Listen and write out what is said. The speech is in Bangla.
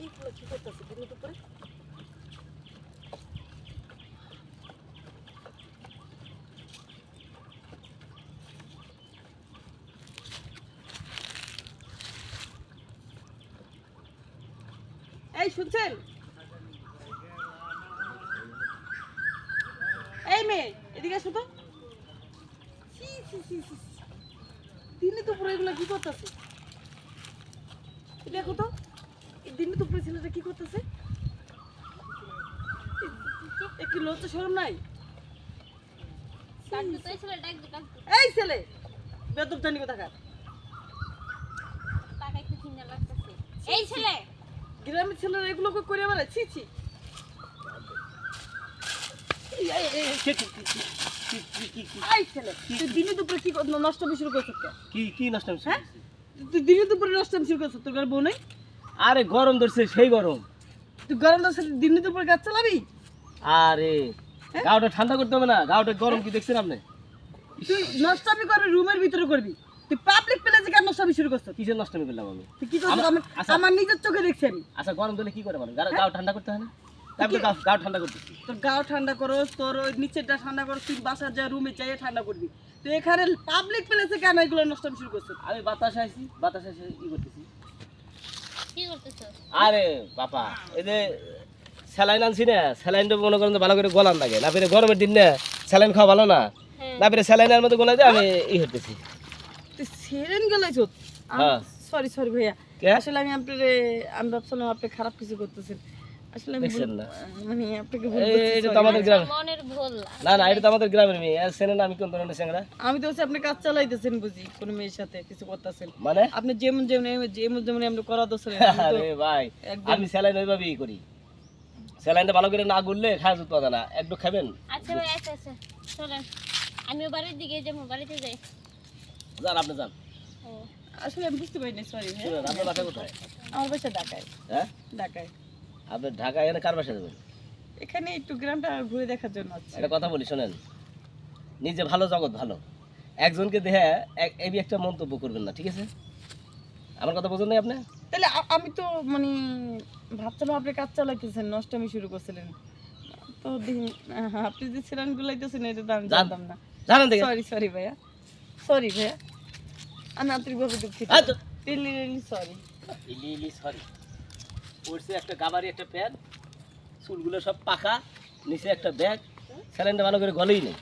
এইগুলো কি করতেছে দিনের দুপুরে এই শুনছেন? এই মেয়ে, এদিকে আসো তো। দিনে দুপুরে এগুলো কি করতেছে? দেখো তো এই দিনে দুপুরে ছেলেটা কি করতেছে? একটু লজ্জা শরম নাই? এই ছেলে বেদব জানি কোথাকার। এই ছেলে! গ্রামের ছেলেরা এগুলো করে বেড়ায়? ছি ছি। এই ছেলে! তুই দিনে দুপুরে কি কর- নষ্ট শুরু করছিস কি কি নষ্ট হয়েছে? হ্যাঁ? তুই দিনে দুপুরে নষ্ট আমি শুরু করছিস তোর বউ নেই? আরে গরম ধরছে সেই গরম। তুই গরম দশ দিনে দুপুরে গাছ চালাবি? আরে হ্যাঁ? গাওটা ঠান্ডা করতে হবে না গাওটা গরম কি দেখছেন আপনি? তুই নষ্ট আমি করবি রুমের ভিতরে করবি। তুই পাবলিক প্লেসে কেন নষ্ট আমি শুরু করছিস? কিসের নষ্ট আমি করলাম আমি? তুই কি আমার- আচ্ছা। নিজের চোখে দেখছি আমি। আচ্ছা গরম দিলে কি করে গা- গাও ঠান্ডা করতে হয় না? তারপরে গাও গাও ঠান্ডা করতেছি। তোর গাও ঠান্ডা করো তোর ওই নিচেরটা ঠান্ডা করো তুই বাসা যা রুমে যাই ঠান্ডা করবি। তুই এখানে পাবলিক প্লেসে কেন এগুলো নষ্ট শুরু করছিস আমি বাতাস আইছি বাতাস এসে ই করতেছি। কি করতেছো? আরে বাবা এই যে স্যালাইন আনছি না স্যালাইনটা মনে করেন ভালো করে গলান লাগে। না পেরে গরমের দিন না স্যালাইন খাওয়া ভালো না। হ্যাঁ। না পেরে স্যালাইনের মধ্যে গলা দিয়ে আমি ই হতেছি তুই সেরেন গেলাইছ। সরি সরি ভাইয়া। কে? আসলে আমি আপনার আমি ভাবছিলাম আপনি খারাপ কিছু করতেছেন। আসলে না? মানে আপনাকে ভুল এই- বলছি, এটা তো আমাদের গ্রামে। মনের ভুল। না না এটা তো আমাদের গ্রামের মেয়ে। আর চেনে না আমি কোন ধরনের স্যাংরা আমি তো হচ্ছে আপনি কাজ চালাইতেছেন বুঝি কোনো মেয়ের সাথে কিছু করতেছেন। মানে? আপনি যেমন যেমন যেমন যেমন আপনি করা দোষেন আরে ভাই আমি স্যালাইন ওইভাবেই করি। স্যালাইনটা ভালো করে না গুললে খাওয়া যেত না। একটু খাবেন? আচ্ছা ভাই আচ্ছা আচ্ছা। চলেন। বাড়ির দিকে যাব বাড়িতে যাই। যান আপনি যান। আসলে আমি বুঝতে পারিনি সরি ভাই আপনার বাসা কোথায়? আমার বাসা ঢাকায়। হ্যাঁ? ঢাকায়। আপনি ঢাকা এখানে কার বাসা যাবেন? এখানে একটু গ্রামটা ঘুরে দেখার জন্য একটা কথা বলি শোনেন। নিজে ভালো জগৎ ভালো। একজনকে দেখে এই একটা মন্তব্য করবেন না ঠিক আছে? আমার কথা বোঝেন নাই আপনি? তাহলে আমি তো মানে ভাবছিলাম আপনি কাজ চালাইতেছেন নষ্ট শুরু করছিলেন। তো আপনি যে সিরান গুলাইতেছেন এটা তো আমি জানতাম না। জানেন সরি সরি ভাইয়া। সরি ভাইয়া। আমি আন্তরিকভাবে দুঃখিত। আচ্ছা। সরি ইলি সরি পড়ছে একটা গাবারি একটা প্যান্ট, চুলগুলো সব পাকা নিচে একটা ব্যাগ, স্যালেন্ডার ভালো করে গলেই নেই।